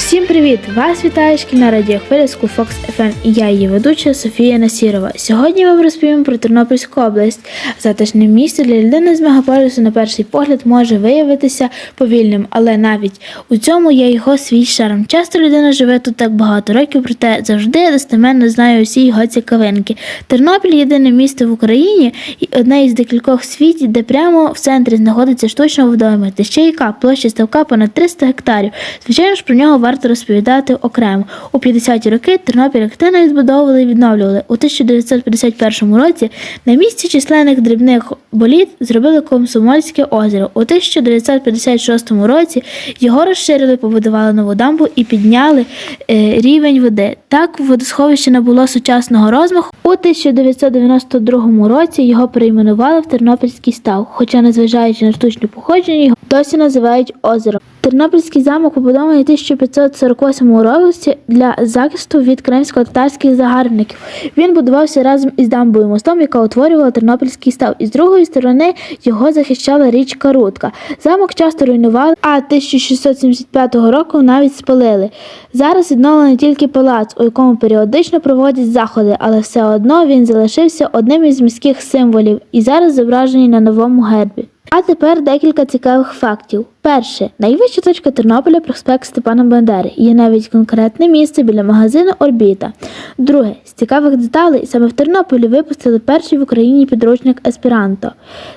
Всім привіт! Вас вітає шкільна радіохвиля School Fox FM і я її ведуча Софія Насірова. Сьогодні ми вам розповімо про Тернопільську область. Затишне місце для людини з мегаполісу на перший погляд може виявитися повільним, але навіть у цьому є його свій шарм. Часто людина живе тут так багато років, проте завжди достеменно знає усі його цікавинки. Тернопіль єдине місто в Україні і одне із декількох в світі, де прямо в центрі знаходиться штучна водойма, та ще яка площа ставка понад 300 гектарів. Звичайно ж, про нього варто розповідати окремо. У 50-ті роки Тернопіль активно відбудовували і відновлювали. У 1951 році на місці численних дрібних боліт зробили Комсомольське озеро. У 1956 році його розширили, побудували нову дамбу і підняли е, рівень води. Так водосховище набуло сучасного розмаху. У 1992 році його перейменували в Тернопільський став, хоча, незважаючи на штучне походження, його досі називають озером. Тернопільський замок побудований у 1548 році для захисту від кримсько-татарських загарбників. Він будувався разом із дамбою мостом, яка утворювала Тернопільський став. І з другої сторони його захищала річка Рудка. Замок часто руйнували, а 1675 року навіть спалили. Зараз відновлений тільки палац, у якому періодично проводять заходи, але все одно він залишився одним із міських символів і зараз зображений на новому гербі. А тепер декілька цікавих фактів. Перше, найвища точка Тернополя проспект Степана Бандери. Є навіть конкретне місце біля магазину Орбіта. Друге, з цікавих деталей саме в Тернополі випустили перший в Україні підручник Есперанто.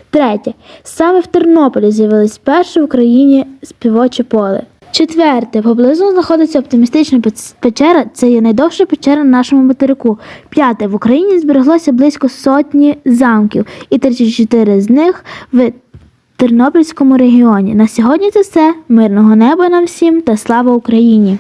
Третє, саме в Тернополі з'явилось перше в Україні співоче поле. Четверте, поблизу знаходиться оптимістична печера. Це є найдовша печера на нашому материку. П'яте, в Україні збереглося близько сотні замків, і 34 з них в Тернопільському регіоні. На сьогодні це все. Мирного неба нам всім та слава Україні!